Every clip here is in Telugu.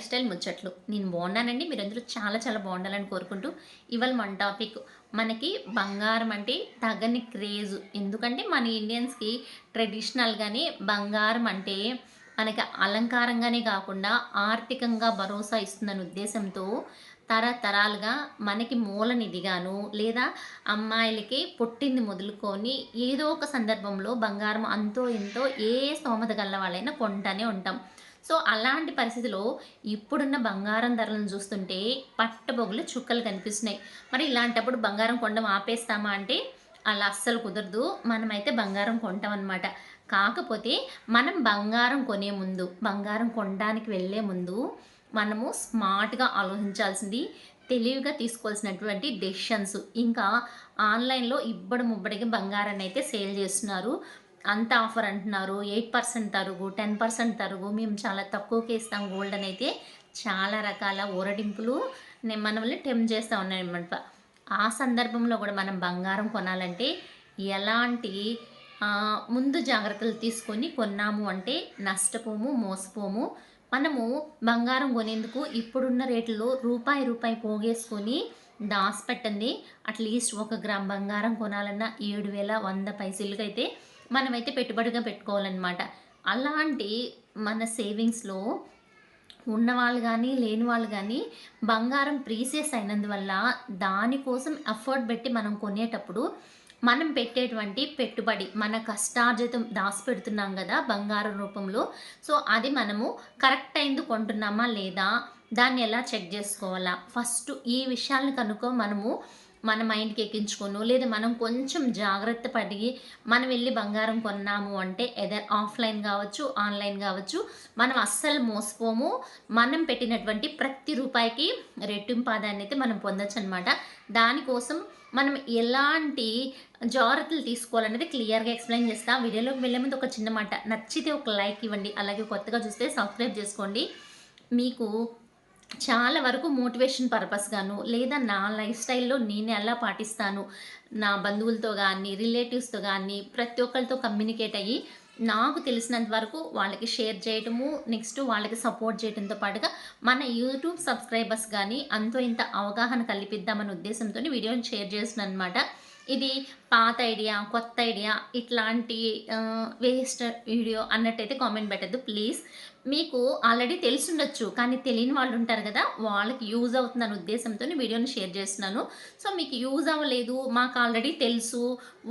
లైఫ్ స్టైల్ ముచ్చట్లు. నేను బాగున్నానండి. మీరందరూ చాలా చాలా బాగుండాలని కోరుకుంటూ ఇవాళ మన టాపిక్ మనకి బంగారం అంటే తగని క్రేజ్. ఎందుకంటే మన ఇండియన్స్కి ట్రెడిషనల్గానే బంగారం అంటే మనకి అలంకారంగానే కాకుండా ఆర్థికంగా భరోసా ఇస్తుందనే ఉద్దేశంతో తరతరాలుగా మనకి మూలనిధిగాను లేదా అమ్మాయిలకి పుట్టింది మొదలుకొని ఏదో ఒక సందర్భంలో బంగారం అంతో ఎంతో ఏ స్తోమత గల్ల వాళ్ళైనా కొంటానే ఉంటాం. సో అలాంటి పరిస్థితిలో ఇప్పుడున్న బంగారం ధరలను చూస్తుంటే పట్టబొగులు చుక్కలు కనిపిస్తున్నాయి. మరి ఇలాంటప్పుడు బంగారం కొండం ఆపేస్తామా అంటే అలా అస్సలు కుదరదు. మనమైతే బంగారం కొంటాం అనమాట కాకపోతే మనం బంగారం కొనే ముందు బంగారం కొనడానికి వెళ్ళే ముందు మనము స్మార్ట్గా ఆలోచించాల్సింది తెలివిగా తీసుకోవాల్సినటువంటి డెసిషన్స్. ఇంకా ఆన్లైన్లో ఇబ్బడి ముబ్బడికి బంగారాన్ని అయితే సేల్ చేస్తున్నారు. అంత ఆఫర్ అంటున్నారు ఎయిట్ పర్సెంట్ తరుగు టెన్ పర్సెంట్ తరుగు మేము చాలా తక్కువకి ఇస్తాం గోల్డ్ అని అయితే. చాలా రకాల ఊరడింపులు నే- మనల్ని టెమ్ చేస్తూ ఉన్నాయన్నమాట ఆ సందర్భంలో కూడా మనం బంగారం కొనాలంటే ఎలాంటి ముందు జాగ్రత్తలు తీసుకొని కొన్నాము అంటే నష్టపోము మోసపోము. మనము బంగారం కొనేందుకు ఇప్పుడున్న రేట్లో రూపాయి రూపాయి పోగేసుకొని దాచిపెట్టండి. అట్లీస్ట్ ఒక గ్రామ్ బంగారం కొనాలన్నా ఏడు వేల వంద పైసలకైతే అయితే మనమైతే పెట్టుబడిగా పెట్టుకోవాలన్నమాట. అలాంటి మన సేవింగ్స్లో ఉన్నవాళ్ళు కానీ లేని వాళ్ళు కానీ బంగారం ప్రీసియస్ అయినందువల్ల దానికోసం ఎఫర్ట్ పెట్టి మనం కొనేటప్పుడు మనం పెట్టేటువంటి పెట్టుబడి మన కష్టార్జితం దాచిపెడుతున్నాం కదా బంగారం రూపంలో. సో అది మనము కరెక్ట్ అయింది కొంటున్నామా లేదా దాన్ని ఎలా చెక్ చేసుకోవాలా? ఫస్ట్ ఈ విషయాలను కనుక మనము మన మైండ్కి ఎక్కించుకోను. లేదా మనం కొంచెం జాగ్రత్త పడి మనం వెళ్ళి బంగారం కొన్నాము అంటే ఎదర్ ఆఫ్లైన్ కావచ్చు ఆన్లైన్ కావచ్చు మనం అస్సలు మోసపోము. మనం పెట్టినటువంటి ప్రతి రూపాయికి రెట్టింపు అయితే మనం పొందొచ్చు అనమాట దానికోసం మనం ఎలాంటి జాగ్రత్తలు తీసుకోవాలనేది క్లియర్గా ఎక్స్ప్లెయిన్ చేస్తా. వీడియోలోకి వెళ్ళే ముందు ఒక చిన్న మాట. నచ్చితే ఒక లైక్ ఇవ్వండి. అలాగే కొత్తగా చూస్తే సబ్స్క్రైబ్ చేసుకోండి. మీకు చాలా వరకు మోటివేషన్ పర్పస్ గాను లేదా నా లైఫ్ స్టైల్లో నేను ఎలా పాటిస్తాను. నా బంధువులతో కానీ రిలేటివ్స్తో కానీ ప్రతి ఒక్కరితో కమ్యూనికేట్ అయ్యి నాకు తెలిసినంత వరకు వాళ్ళకి షేర్ చేయటము నెక్స్ట్ వాళ్ళకి సపోర్ట్ చేయడంతో పాటుగా మన యూట్యూబ్ సబ్స్క్రైబర్స్ కానీ అంతో ఇంత అవగాహన కల్పిద్దామనే ఉద్దేశంతో వీడియోని షేర్ చేస్తున్నాను అనమాట ఇది పాత ఐడియా కొత్త ఐడియా ఇట్లాంటి వేస్ట్ వీడియో అన్నట్టయితే కామెంట్ పెట్టద్దు ప్లీజ్. మీకు ఆల్రెడీ తెలిసిండొచ్చు కానీ తెలియని వాళ్ళు ఉంటారు కదా వాళ్ళకి యూజ్ అవుతుందనే ఉద్దేశంతో వీడియోని షేర్ చేస్తున్నాను. సో మీకు యూజ్ అవ్వలేదు మాకు ఆల్రెడీ తెలుసు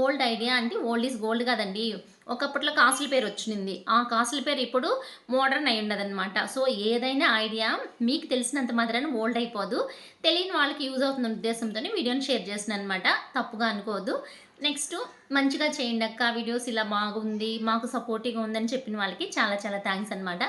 ఓల్డ్ ఐడియా అంటే ఓల్డ్ ఈజ్ గోల్డ్ కదండి. ఒకప్పట్లో కాసుల పేరు వచ్చింది. ఆ కాసుల పేరు ఇప్పుడు మోడర్న్ అయి ఉండదన్నమాట సో ఏదైనా ఐడియా మీకు తెలిసినంత మాత్రాన ఓల్డ్ అయిపోదు. తెలియని వాళ్ళకి యూజ్ అవుతున్న ఉద్దేశంతో వీడియోని షేర్ చేసిన అనమాట తప్పుగా అనుకోవద్దు. నెక్స్ట్ మంచిగా చేయండి అక్క. వీడియోస్ ఇలా బాగుంది మాకు సపోర్టివ్గా ఉందని చెప్పిన వాళ్ళకి చాలా చాలా థ్యాంక్స్ అనమాట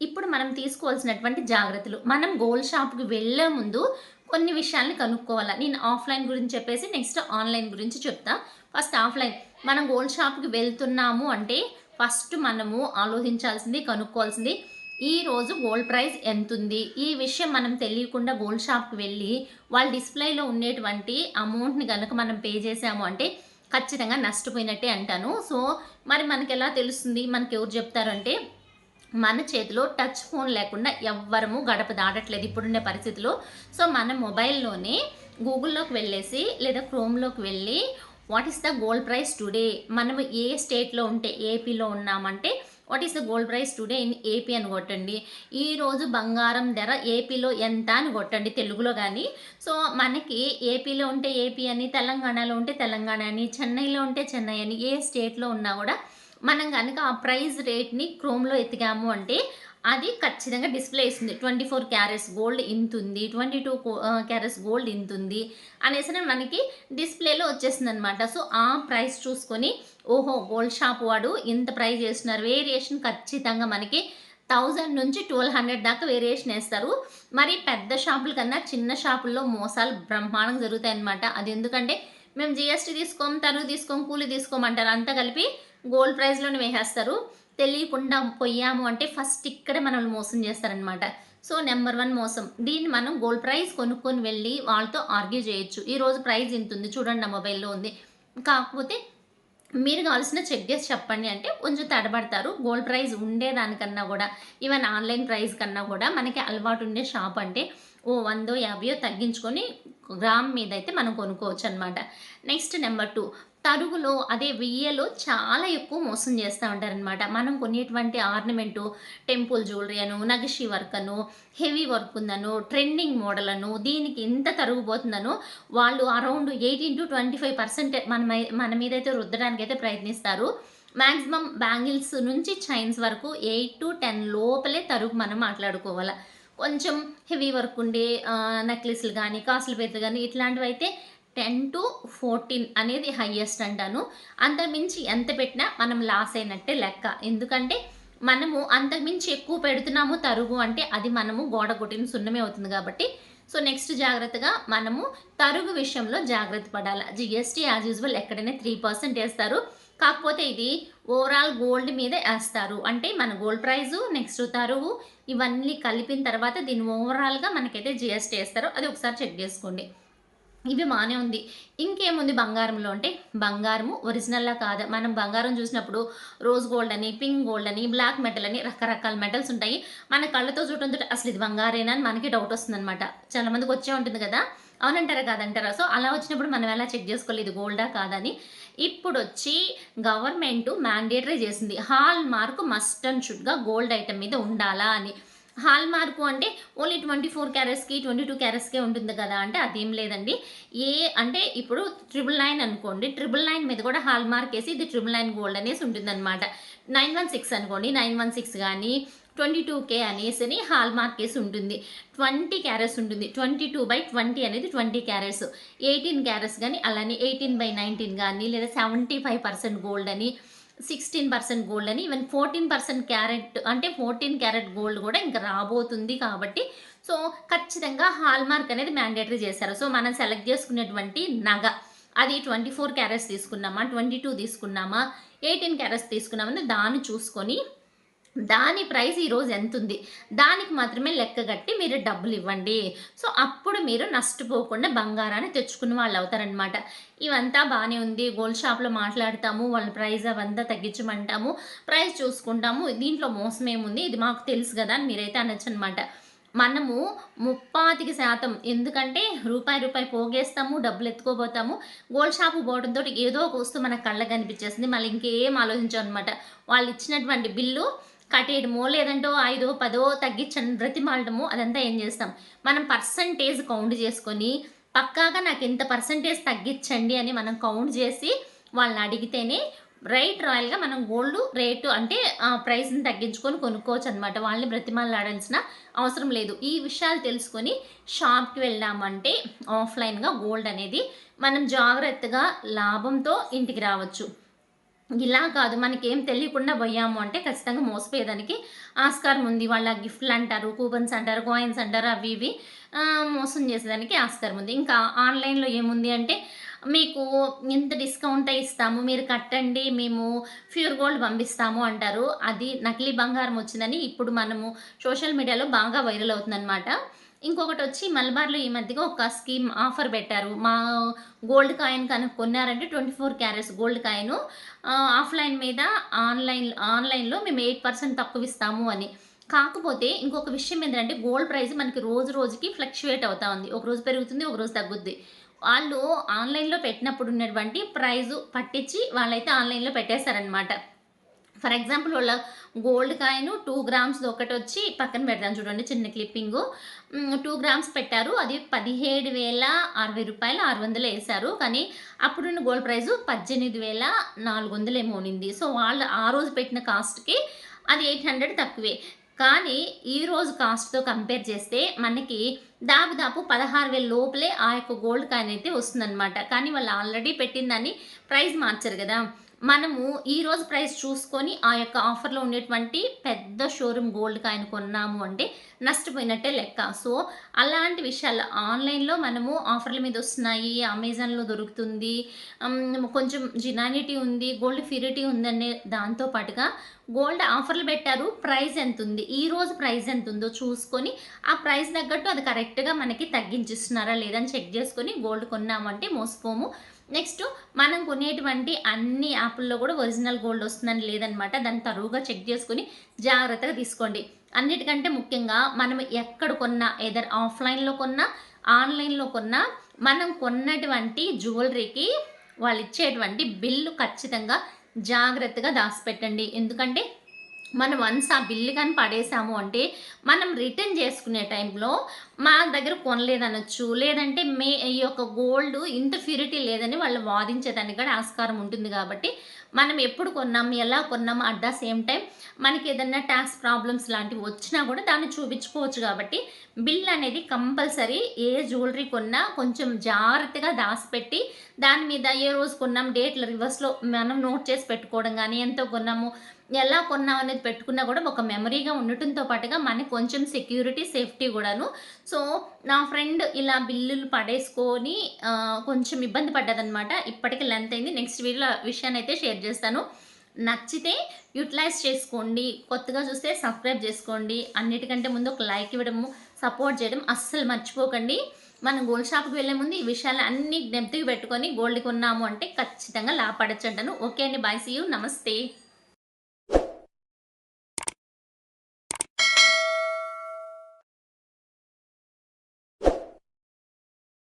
ఇప్పుడు మనం తీసుకోవాల్సినటువంటి జాగ్రత్తలు. మనం గోల్డ్ షాప్కి వెళ్ళే ముందు కొన్ని విషయాల్ని కనుక్కోవాలి? నేను ఆఫ్లైన్ గురించి చెప్పేసి నెక్స్ట్ ఆన్లైన్ గురించి చెప్తా. ఫస్ట్ ఆఫ్లైన్ మనం గోల్డ్ షాప్కి వెళ్తున్నాము అంటే ఫస్ట్ మనము ఆలోచించాల్సింది కనుక్కోవాల్సింది ఈ రోజు గోల్డ్ ప్రైస్ ఎంత ఉంది ఈ విషయం మనం తెలియకుండా గోల్డ్ షాప్కి వెళ్ళి వాళ్ళ డిస్ప్లేలో ఉండేటువంటి అమౌంట్ని కనుక మనం పే చేసాము అంటే ఖచ్చితంగా నష్టపోయినట్టే అంటాను. సో మరి మనకి ఎలా తెలుస్తుంది? మనకి ఎవరు చెప్తారంటే మన చేతిలో టచ్ ఫోన్ లేకుండా ఎవ్వరము గడప దాటట్లేదు ఇప్పుడున్న పరిస్థితిలో. సో మన మొబైల్లోనే గూగుల్లోకి వెళ్ళేసి లేదా క్రోమ్లోకి వెళ్ళి what is the gold price today మనము ఏ స్టేట్లో ఉంటే ఏపీలో ఉన్నామంటే what is the gold price today in AP అని కొట్టండి. ఈరోజు బంగారం ధర ఏపీలో ఎంత అని కొట్టండి తెలుగులో కానీ. సో మనకి ఏపీలో ఉంటే ఏపీ అని తెలంగాణలో ఉంటే తెలంగాణ అని చెన్నైలో ఉంటే చెన్నై అని ఏ స్టేట్లో ఉన్నా కూడా మనం కనుక ఆ ప్రైస్ రేట్ని క్రోమ్లో ఎత్తిగాము అంటే అది ఖచ్చితంగా డిస్ప్లే ఇస్తుంది. ట్వంటీ ఫోర్ క్యారెట్స్ గోల్డ్ ఇంత ఉంది ట్వంటీ టూ క్యారెట్స్ గోల్డ్ ఇంత ఉంది అనేసి మనకి డిస్ప్లేలో వచ్చేస్తుంది అనమాట సో ఆ ప్రైస్ చూసుకొని ఓహో గోల్డ్ షాప్ వాడు ఇంత ప్రైస్ చేస్తున్నారు. వేరియేషన్ ఖచ్చితంగా మనకి థౌజండ్ నుంచి ట్వెల్వ్ హండ్రెడ్ దాకా వేరియేషన్ వేస్తారు. మరి పెద్ద షాపుల కన్నా చిన్న షాపుల్లో మోసాలు బ్రహ్మాండంగా జరుగుతాయి అనమాట అది ఎందుకంటే మేము జిఎస్టీ తీసుకోం తరుగు తీసుకోం కూలి తీసుకోమంటారు అంతా కలిపి గోల్డ్ ప్రైస్లోనే వేసేస్తారు. తెలియకుండా పోయాము అంటే ఫస్ట్ ఇక్కడే మనల్ని మోసం చేస్తారనమాట సో నెంబర్ వన్ మోసం. దీన్ని మనం గోల్డ్ ప్రైస్ కొనుక్కొని వెళ్ళి వాళ్ళతో ఆర్గ్యూ చేయొచ్చు. ఈరోజు ప్రైస్ ఇంత ఉంది చూడండి నా మొబైల్లో ఉంది. కాకపోతే మీరు కావాల్సిన చెక్ చేసి చెప్పండి అంటే కొంచెం తడబడతారు. గోల్డ్ ప్రైస్ ఉండేదానికన్నా కూడా ఈవెన్ ఆన్లైన్ ప్రైస్ కన్నా కూడా మనకి అలవాటు ఉండే షాప్ అంటే ఓ వందో యాభయో తగ్గించుకొని గ్రామ్ మీద అయితే మనం కొనుక్కోవచ్చు అనమాట నెక్స్ట్ నెంబర్ టూ తరుగులో అదే వెయ్యలో చాలా ఎక్కువ మోసం చేస్తూ ఉంటారనమాట మనం కొనేటువంటి ఆర్నమెంటు టెంపుల్ జ్యువెలరీ అను నగషి వర్క్ అను హెవీ వర్క్ ఉందను ట్రెండింగ్ మోడల్ అను దీనికి ఎంత తరుగుపోతుందనో వాళ్ళు around eighteen to twenty five percent మన మన మీద అయితే రుద్దడానికి అయితే ప్రయత్నిస్తారు. మ్యాక్సిమం బ్యాంగిల్స్ నుంచి చైన్స్ వరకు ఎయిట్ టు టెన్ లోపలే తరుగు మనం మాట్లాడుకోవాలి. కొంచెం హెవీ వర్క్ ఉండే నెక్లెస్లు కానీ కాసుల పేర్లు కానీ ఇట్లాంటివి అయితే టెన్ టు ఫోర్టీన్ అనేది హయ్యెస్ట్ అంటాను. అంతకుమించి ఎంత పెట్టినా మనం లాస్ అయినట్టే లెక్క. ఎందుకంటే మనము అంతకుమించి ఎక్కువ పెడుతున్నాము తరుగు అంటే అది మనము గోడ కొట్టిన సున్నమే అవుతుంది కాబట్టి. సో నెక్స్ట్ జాగ్రత్తగా మనము తరుగు విషయంలో జాగ్రత్త పడాలి. జిఎస్టీ యాజ్ యూజువల్ ఎక్కడైనా త్రీ పర్సెంట్ వేస్తారు. కాకపోతే ఇది ఓవరాల్ గోల్డ్ మీద వేస్తారు. అంటే మన గోల్డ్ ప్రైజు నెక్స్ట్ తరువు ఇవన్నీ కలిపిన తర్వాత దీన్ని ఓవరాల్గా మనకైతే జిఎస్టీ వేస్తారు అది ఒకసారి చెక్ చేసుకోండి. ఇవి బాగానే ఉంది. ఇంకేముంది బంగారంలో అంటే బంగారము ఒరిజినల్లా కాదు. మనం బంగారం చూసినప్పుడు రోజ్ గోల్డ్ అని పింక్ గోల్డ్ అని బ్లాక్ మెటల్ అని రకరకాల మెటల్స్ ఉంటాయి. మన కళ్ళతో చూడటంతో అసలు ఇది బంగారేనా అని మనకి డౌట్ వస్తుందన్నమాట. చాలా మందికి వచ్చే ఉంటుంది కదా. అవునంటారా కాదంటారా? సో అలా వచ్చినప్పుడు మనం ఎలా చెక్ చేసుకోవాలి? ఇది గోల్డా కాదని? ఇప్పుడు వచ్చి గవర్నమెంట్ మ్యాండేటరీ చేసింది. హాల్ మార్క్ మస్ట్ అండ్ షుడ్గా గోల్డ్ ఐటమ్ మీద ఉండాలా అని. హాల్ మార్కు అంటే ఓన్లీ ట్వంటీ ఫోర్ క్యారెట్స్కి ట్వంటీ టూ క్యారెట్స్కే ఉంటుంది కదా అంటే అదేం లేదండి. ఏ అంటే ఇప్పుడు ట్రిపుల్ నైన్ అనుకోండి ట్రిపుల్ నైన్ మీద కూడా హాల్ మార్క్ వేసి ఇది ట్రిపుల్ నైన్ గోల్డ్ అనేసి ఉంటుందన్నమాట. నైన్ వన్ సిక్స్ అనుకోండి నైన్ వన్ సిక్స్ కానీ ట్వంటీ టూ కే అనేసి హాల్ మార్క్ వేసి ఉంటుంది. ట్వంటీ క్యారెట్స్ ఉంటుంది. ట్వంటీ టూ బై ట్వంటీ అనేది ట్వంటీ క్యారెట్స్. ఎయిటీన్ క్యారెట్స్ కానీ అలానే ఎయిటీన్ బై నైన్టీన్ కానీ లేదా సెవెంటీ ఫైవ్ పర్సెంట్ గోల్డ్ అని సిక్స్టీన్ పర్సెంట్ గోల్డ్ అని ఈవెన్ ఫోర్టీన్ పర్సెంట్ క్యారెట్ అంటే ఫోర్టీన్ క్యారెట్ గోల్డ్ కూడా ఇంకా రాబోతుంది కాబట్టి సో ఖచ్చితంగా హాల్మార్క్ అనేది మ్యాండేటరీ చేశారు. సో మనం సెలెక్ట్ చేసుకునేటువంటి నగ అది ట్వంటీ ఫోర్ క్యారెట్స్ తీసుకున్నామా ట్వంటీ టూ తీసుకున్నామా ఎయిటీన్ క్యారెట్స్ తీసుకున్నామని దాన్ని చూసుకొని దాని ప్రైస్ ఈరోజు ఎంత ఉంది దానికి మాత్రమే లెక్క కట్టి మీరు డబ్బులు ఇవ్వండి సో అప్పుడు మీరు నష్టపోకుండా బంగారాన్ని తెచ్చుకున్న వాళ్ళు అవుతారనమాట ఇవంతా బాగానే ఉంది. గోల్డ్ షాప్లో మాట్లాడతాము వాళ్ళ ప్రైస్ అవంతా తగ్గించమంటాము ప్రైస్ చూసుకుంటాము. దీంట్లో మోసం ఏముంది? ఇది మాకు తెలుసు కదా అని మీరైతే అనొచ్చు అనమాట మనము ముప్పాతికి శాతం. ఎందుకంటే రూపాయి రూపాయి పోగేస్తాము డబ్బులు ఎత్తుకోబోతాము గోల్డ్ షాపు పోవడంతో ఏదో ఒక వస్తువు మన కళ్ళ కనిపించేస్తుంది. మళ్ళీ ఇంకేం ఆలోచించాం అనమాట వాళ్ళు ఇచ్చినటువంటి బిల్లు కట్టేయడమో లేదంటే ఐదో పదో తగ్గించండి బ్రతిమాలడమో అదంతా ఏం చేస్తాం? మనం పర్సంటేజ్ కౌంట్ చేసుకొని పక్కాగా నాకు ఇంత పర్సంటేజ్ తగ్గించండి అని మనం కౌంట్ చేసి వాళ్ళని అడిగితేనే రైట్ రాయల్గా మనం గోల్డ్ రేటు అంటే ఆ ప్రైస్ని తగ్గించుకొని కొనుక్కోవచ్చు అనమాట వాళ్ళని బ్రతిమాలాడాల్సిన అవసరం లేదు. ఈ విషయాలు తెలుసుకొని షాప్కి వెళ్ళామంటే ఆఫ్లైన్గా గోల్డ్ అనేది మనం జాగ్రత్తగా లాభంతో ఇంటికి రావచ్చు. ఇలా కాదు మనకేం తెలియకుండా పోయాము అంటే ఖచ్చితంగా మోసపోయేదానికి ఆస్కారం ఉంది. వాళ్ళ గిఫ్ట్లు అంటారు కూపన్స్ అంటారు కాయిన్స్ అంటారు అవి ఇవి మోసం చేసేదానికి ఆస్కారం ఉంది. ఇంకా ఆన్లైన్లో ఏముంది అంటే మీకు ఇంత డిస్కౌంట్ ఇస్తాము మీరు కట్టండి మేము ప్యూర్ గోల్డ్ పంపిస్తాము అంటారు. అది నకిలీ బంగారం వచ్చిందని ఇప్పుడు మనము సోషల్ మీడియాలో బాగా వైరల్ అవుతుందన్నమాట. ఇంకొకటి వచ్చి మలబార్లో ఈ మధ్యగా ఒక స్కీమ్ ఆఫర్ పెట్టారు. మా గోల్డ్ కాయిన్ కనుక కొన్నారంటే twenty four carats gold coin. Offline మీద ఆన్లైన్ ఆన్లైన్లో మేము ఎయిట్ పర్సెంట్ తక్కువ ఇస్తాము అని. కాకపోతే ఇంకొక విషయం ఏంటంటే గోల్డ్ ప్రైస్ మనకి రోజు రోజుకి ఫ్లక్చువేట్ అవుతా ఉంది. ఒక రోజు పెరుగుతుంది ఒక రోజు తగ్గుద్ది. వాళ్ళు ఆన్లైన్లో పెట్టినప్పుడు ఉన్నటువంటి ప్రైజు పట్టించి వాళ్ళైతే ఆన్లైన్లో పెట్టేశారనమాట ఫర్ ఎగ్జాంపుల్ వాళ్ళ గోల్డ్ కాయిన్ టూ గ్రామ్స్ ఒకటి వచ్చి పక్కన పెడతాను చూడండి చిన్న క్లిప్పింగ్. టూ గ్రామ్స్ పెట్టారు. అది పదిహేడు వేల అరవై రూపాయలు ఆరు వందలు వేశారు. కానీ అప్పుడున్న గోల్డ్ ప్రైస్ పద్దెనిమిది వేల నాలుగు వందలు ఏమో ఉన్నింది. సో వాళ్ళు ఆ రోజు పెట్టిన కాస్ట్కి అది ఎయిట్ హండ్రెడ్ తక్కువే. కానీ ఈ రోజు కాస్ట్తో కంపేర్ చేస్తే మనకి దాదాపు పదహారు వేల లోపలే ఆ యొక్క గోల్డ్ కాయిన్ అయితే వస్తుందన్నమాట. కానీ వాళ్ళు ఆల్రెడీ పెట్టిందని ప్రైస్ మార్చారు కదా. మనము ఈ రోజు ప్రైస్ చూసుకొని ఆ యొక్క ఆఫర్లో ఉండేటువంటి పెద్ద షోరూమ్ గోల్డ్ కాయిన్ కొన్నాము అంటే నష్టపోయినట్టే లెక్క. సో అలాంటి విషయాలు ఆన్లైన్లో మనము ఆఫర్ల మీద వస్తున్నాయి అమెజాన్లో దొరుకుతుంది కొంచెం జినానిటీ ఉంది గోల్డ్ ఫ్యూరిటీ ఉందనే దాంతో పాటుగా గోల్డ్ ఆఫర్లు పెట్టారు. ప్రైస్ ఎంత ఉంది ఈ రోజు ప్రైస్ ఎంత ఉందో చూసుకొని ఆ ప్రైస్ తగ్గట్టు అది కరెక్ట్గా మనకి తగ్గించిస్తున్నారా లేదని చెక్ చేసుకొని గోల్డ్ కొన్నామంటే మోసపోము. నెక్స్ట్ మనం కొనేటువంటి అన్ని యాప్ల్లో కూడా ఒరిజినల్ గోల్డ్ వస్తుందని లేదనమాట. దాన్ని తరువుగా చెక్ చేసుకొని జాగ్రత్తగా తీసుకోండి. అన్నిటికంటే ముఖ్యంగా మనం ఎక్కడ కొన్నా ఏదర్ ఆఫ్లైన్లో కొన్నా ఆన్లైన్లో కొన్నా మనం కొన్నటువంటి జ్యువెలరీకి వాళ్ళు ఇచ్చేటువంటి బిల్లు ఖచ్చితంగా జాగ్రత్తగా దాచిపెట్టండి. ఎందుకంటే మనం వన్స్ ఆ బిల్లు కానీ పడేసాము అంటే మనం రిటర్న్ చేసుకునే టైంలో మా దగ్గర కొనలేదనొచ్చు. లేదంటే మే ఈ యొక్క గోల్డ్ ఇంత ప్యూరిటీ లేదని వాళ్ళు వాదించేదానికి కూడా ఆస్కారం ఉంటుంది కాబట్టి మనం ఎప్పుడు కొన్నాం ఎలా కొన్నాం అట్ ద సేమ్ టైం మనకి ఏదన్నా ట్యాక్స్ ప్రాబ్లమ్స్ లాంటివి వచ్చినా కూడా దాన్ని చూపించుకోవచ్చు కాబట్టి బిల్ అనేది కంపల్సరీ ఏ జ్యువెలరీ కొన్నా కొంచెం జాగ్రత్తగా దాచిపెట్టి దాని మీద ఏ రోజు కొన్నాం డేట్లు రివర్స్లో మనం నోట్ చేసి పెట్టుకోవడం కానీ ఎంతో కొన్నాము ఎలా కొన్నాం అనేది పెట్టుకున్నా కూడా ఒక మెమరీగా ఉండటంతో పాటుగా మనకి కొంచెం సెక్యూరిటీ సేఫ్టీ కూడాను. సో నా ఫ్రెండ్ ఇలా బిల్లులు పడేసుకొని కొంచెం ఇబ్బంది పడ్డదనమాట ఇప్పటికి లెంత్ అయింది. నెక్స్ట్ వీడియో విషయాన్ని అయితే షేర్ చేస్తాను. నచ్చితే యూటిలైజ్ చేసుకోండి. కొత్తగా చూస్తే సబ్స్క్రైబ్ చేసుకోండి. అన్నిటికంటే ముందు ఒక లైక్ ఇవ్వడము సపోర్ట్ చేయడం అస్సలు మర్చిపోకండి. మనం గోల్డ్ షాప్కి వెళ్ళే ముందు ఈ విషయాలు అన్ని జ్ఞప్తికి పెట్టుకొని గోల్డ్ కొన్నాము అంటే ఖచ్చితంగా లాభపడచ్చు అంటాను. ఓకే అండి. బాయ్. See you. నమస్తే.